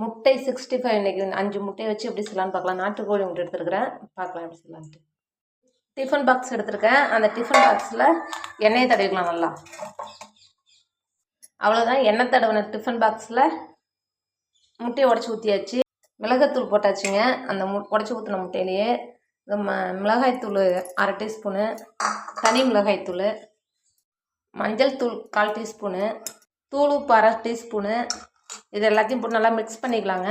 முட்டை sixty five இன்றைக்கி அஞ்சு முட்டையை வச்சு எப்படி செய்யலாம்னு பார்க்கலாம். நாட்டுக்கோழி முட்டை எடுத்துருக்கிறேன். பார்க்கலாம் எப்படி செய்யலான்ட்டு டிஃபன் பாக்ஸ் எடுத்திருக்கேன். அந்த டிஃபன் பாக்ஸில் எண்ணெயை தடவிக்கலாம் நல்லா. அவ்வளோதான் எண்ணெய் தடவின டிஃபன் பாக்ஸில் முட்டையை உடச்சி ஊற்றியாச்சு மிளகாத்தூள் போட்டாச்சுங்க. அந்த மு உடச்சி ஊற்றின முட்டையிலேயே ம மிளகாய்த்தூள் அரை டீஸ்பூனு தனி மிளகாய்த்தூள் மஞ்சள் தூள் கால் டீஸ்பூனு தூள் உப்பு அரை டீஸ்பூனு இது எல்லாத்தையும் போட்டு நல்லா மிக்ஸ் பண்ணிக்கலாங்க.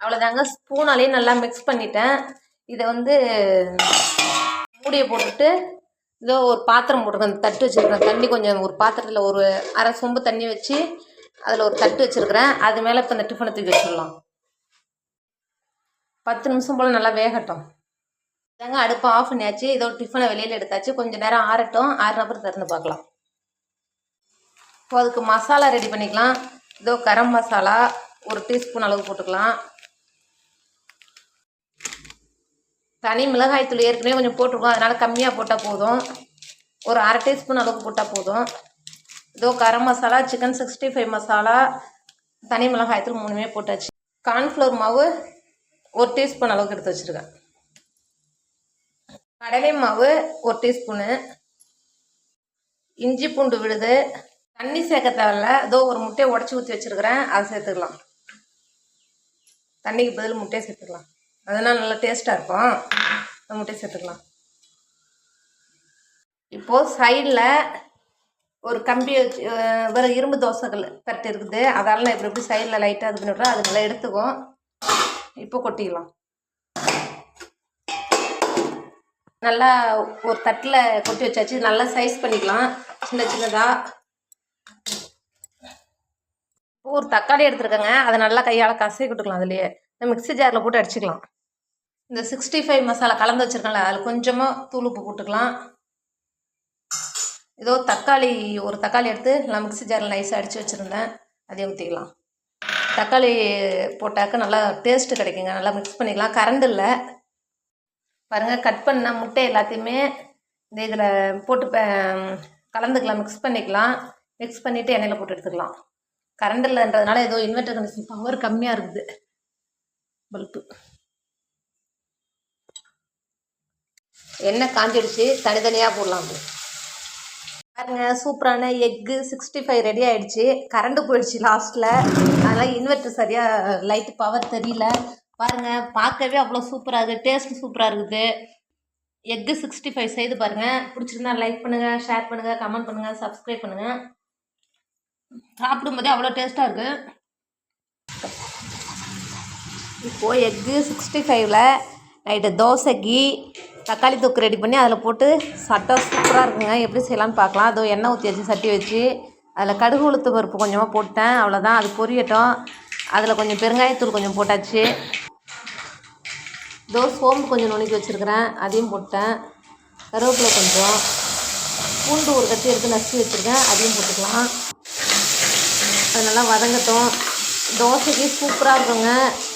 அவ்வளோதாங்க ஸ்பூனாலேயே நல்லா மிக்ஸ் பண்ணிட்டேன். இதை வந்து மூடியை போட்டுட்டு இதோ ஒரு பாத்திரம் போட்டுருக்கேன். தட்டு வச்சுருக்கேன். தண்ணி கொஞ்சம் ஒரு பாத்திரத்தில் ஒரு அரை சொம்பு தண்ணி வச்சு அதில் ஒரு தட்டு வச்சுருக்கிறேன். அது மேலே இப்போ இந்த டிஃபனை தூக்கி வச்சிடலாம். பத்து நிமிஷம் போல் நல்லா வேகட்டும். தாங்க அடுப்பை ஆஃப் பண்ணியாச்சு. இதோ டிஃபனை வெளியில் எடுத்தாச்சு. கொஞ்சம் நேரம் ஆறட்டும். ஆறுன அப்புறம் திறந்து பார்க்கலாம். இப்போ அதுக்கு மசாலா ரெடி பண்ணிக்கலாம். இதோ கரம் மசாலா ஒரு டீஸ்பூன் அளவு போட்டுக்கலாம். தனி மிளகாய் தூள் ஏற்கனவே கொஞ்சம் போட்டிருக்கோம். அதனால் கம்மியாக போட்டால் போதும். ஒரு அரை டீஸ்பூன் அளவுக்கு போட்டால் போதும். இதோ garam masala chicken sixty five masala தனி மிளகாய் தூள் மூணுமே போட்டாச்சு. கார்ன்ஃப்ளவர் மாவு ஒரு டீஸ்பூன் அளவுக்கு எடுத்து வச்சுருக்கேன். கடலை மாவு ஒரு டீஸ்பூனு. இஞ்சி பூண்டு விழுது. தண்ணி சேர்க்க தேவையில்ல ஏதோ ஒரு முட்டையை உடச்சி ஊற்றி வச்சுருக்கிறேன். அதை சேர்த்துக்கலாம். தண்ணிக்கு பதில் முட்டையை சேர்த்துக்கலாம். அதனால் நல்லா டேஸ்ட்டாக இருக்கும். அந்த முட்டையை சேர்த்துக்கலாம். இப்போது சைடில் ஒரு கம்பி வச்சு வெறும் இரும்பு தோசைகள் பரட்டு இருக்குது. அதால் நான் இப்படி இப்படி சைடில் லைட்டாக இது பண்ணிவிட்றேன் அது நல்லா எடுத்துக்கும். இப்போ கொட்டிக்கலாம். நல்லா ஒரு தட்டில் கொட்டி வச்சாச்சு. நல்லா சைஸ் பண்ணிக்கலாம். சின்ன சின்னதாக ஒரு தக்காளி எடுத்துருக்கேங்க. அதை நல்லா கையால் கசக்கி விட்டுக்கலாம் அதுலேயே. இந்த மிக்ஸி ஜாரில் போட்டு அடிச்சுக்கலாம். இந்த சிக்ஸ்டி ஃபைவ் மசாலா கலந்து வச்சுருக்கேன்ல அதில் கொஞ்சமாக தூள் உப்பு போட்டுக்கலாம். ஏதோ தக்காளி ஒரு தக்காளி எடுத்து நான் மிக்ஸி ஜாரில் நைஸாக அடித்து வச்சுருந்தேன். அதே ஊற்றிக்கலாம் தக்காளி போட்டாக்க நல்லா டேஸ்ட்டு கிடைக்குங்க. நல்லா மிக்ஸ் பண்ணிக்கலாம். கரண்ட் இல்லை. பாருங்கள் கட் பண்ண முட்டை எல்லாத்தையுமே இந்த இதில் போட்டு ப- கலந்துக்கலாம். மிக்ஸ் பண்ணிக்கலாம். மிக்ஸ் பண்ணிவிட்டு எண்ணெயில் போட்டு எடுத்துக்கலாம். கரண்ட் இல்லைன்றதுனால ஏதோ இன்வெர்டர் கனெக்ஷன் பவர் கம்மியாக இருக்குது. பல்பு எண்ணெய் காஞ்சிடுச்சு தனித்தனியாக போடலாம். அப்படி பாருங்க சூப்பரான எக்கு சிக்ஸ்டி ஃபைவ் ரெடி ஆகிடுச்சு கரண்ட் போயிடுச்சு லாஸ்ட்டில் அதனால் இன்வெர்டர் சரியாக லைட்டு பவர் தெரியல. பாருங்கள் பார்க்கவே அவ்வளோ சூப்பராக இருக்குது. டேஸ்ட் சூப்பராக இருக்குது. எக்கு சிக்ஸ்டி ஃபைவ் செய்து பாருங்கள் பிடிச்சிருந்தா லைக் பண்ணுங்கள் ஷேர் பண்ணுங்கள் கமெண்ட் பண்ணுங்கள் சப்ஸ்கிரைப் பண்ணுங்கள் சாப்பிடும்போதே அவ்வளோ டேஸ்ட்டாக இருக்குது இப்போது எக்கு சிக்ஸ்டி ஃபைவ்ல நைட்டு தோசைக்கு தக்காளி தொக்கு ரெடி பண்ணி அதில் போட்டு சட்டை சூப்பராக இருக்குங்க. எப்படி செய்யலாம்னு பார்க்கலாம். அதுவும் எண்ணெய் ஊற்றி வச்சு சட்டி வச்சு அதில் கடுகு உளுத்து பருப்பு கொஞ்சமாக போட்டேன் அவ்வளோதான் அது பொரியட்டும். அதில் கொஞ்சம் பெருங்காயத்தூள் கொஞ்சம் போட்டாச்சு. தோசை சோம்பு கொஞ்சம் நுணுக்கி வச்சுருக்கிறேன். அதையும் போட்டேன் கருவேப்பிலை கொஞ்சம். பூண்டு ஒரு கட்டி எடுத்து நசுக்கி வச்சுருக்கேன். அதையும் போட்டுக்கலாம். அது நல்லா வதங்கட்டும். தோசைக்கு சூப்பராக இருக்குங்க.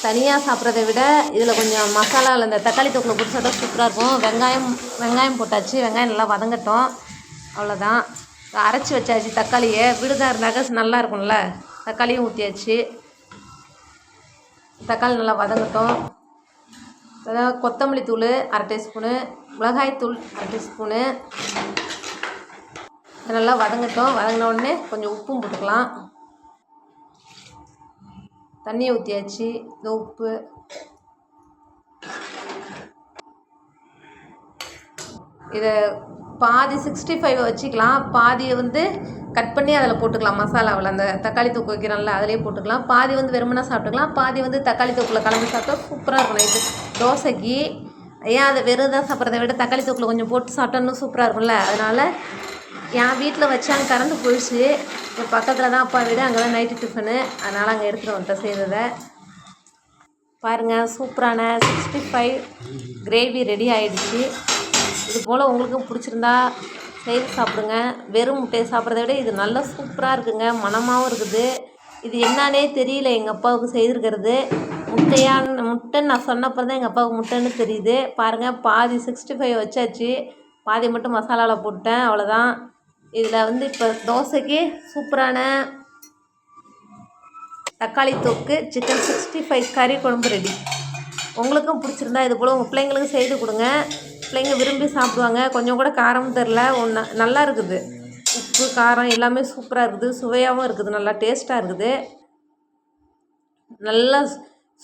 தனியாக சாப்பிட்றத விட இதில் கொஞ்சம் மசாலாவில் இந்த தக்காளி தொக்கில் போட்டு சாப்பிட்டா சூப்பராக இருக்கும். வெங்காயம் வெங்காயம் போட்டாச்சு. வெங்காயம் நல்லா வதங்கட்டும். அவ்வளோதான் அரைச்சி வச்சாச்சு தக்காளியை. விடுதா இருந்தாக்க நல்லா இருக்கும்ல. தக்காளியும் ஊற்றியாச்சு தக்காளி நல்லா வதங்கட்டும். அதாவது கொத்தமல்லி தூள் அரை டீஸ்பூனு. மிளகாய்த்தூள் அரை டீஸ்பூனு. நல்லா வதங்கட்டும். வதங்கின உடனே கொஞ்சம் உப்பும் போட்டுக்கலாம். தண்ணியை ஊற்றியாச்சு இந்த உப்பு. இதை பாதி சிக்ஸ்டி ஃபைவ் வச்சுக்கலாம். பாதியை வந்து கட் பண்ணி அதில் போட்டுக்கலாம். மசாலாவில் அந்த தக்காளி தொக்கு வைக்கிறோம்ல அதிலே போட்டுக்கலாம். பாதி வந்து வெறுமனா சாப்பிட்டுக்கலாம். பாதி வந்து தக்காளி தொக்கில் கலந்து சாப்பிட்டா சூப்பராக இருக்கும். நைட்டு தோசைக்கு. ஏன் அதை வெறும் தான் சாப்பிட்றத விட தக்காளி தொக்கில் கொஞ்சம் போட்டு சாப்பிட்டா இன்னும் சூப்பராக இருக்கும்ல. அதனால் என் வீட்டில் வச்சாங்க கறந்து போயிடுச்சு. இப்போ பக்கத்தில் தான் அப்பா வீடு அங்கே தான் நைட்டு டிஃபனு அதனால் அங்கே எடுத்துகிட்டு வந்துட்டேன் செய்ததை. பாருங்கள் சூப்பரான சிக்ஸ்டி ஃபைவ் கிரேவி ரெடி ஆகிடுச்சு இது போல் உங்களுக்கும் பிடிச்சிருந்தா செய்து சாப்பிடுங்க. வெறும் முட்டையை சாப்பிட்றத விட இது நல்லா சூப்பராக இருக்குங்க. மணமாகவும் இருக்குது. இது என்னன்னே தெரியல எங்கள் அப்பாவுக்கு செய்திருக்கிறது. முட்டையான முட்டைன்னு நான் சொன்னப்போ தான் எங்கள் அப்பாவுக்கு முட்டைன்னு தெரியுது. பாருங்கள் பாதி சிக்ஸ்டி ஃபைவ் வச்சாச்சு. பாதி மட்டும் மசாலாவில் போட்டேன் அவ்வளோதான் இதில் வந்து இப்போ தோசைக்கு சூப்பரான தக்காளி தொக்கு சிக்கன் சிக்ஸ்டி ஃபைவ் கறி குழம்பு ரெடி. உங்களுக்கும் பிடிச்சிருந்தா இது போல் உங்கள் பிள்ளைங்களுக்கும் செய்து கொடுங்க. பிள்ளைங்க விரும்பி சாப்பிடுவாங்க. கொஞ்சம் கூட காரமும் தெரில. ஒன்று நல்லா இருக்குது. உப்பு காரம் எல்லாமே சூப்பராக இருக்குது. சுவையாகவும் இருக்குது. நல்லா டேஸ்ட்டாக இருக்குது. நல்லா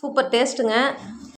சூப்பர் டேஸ்ட்டுங்க.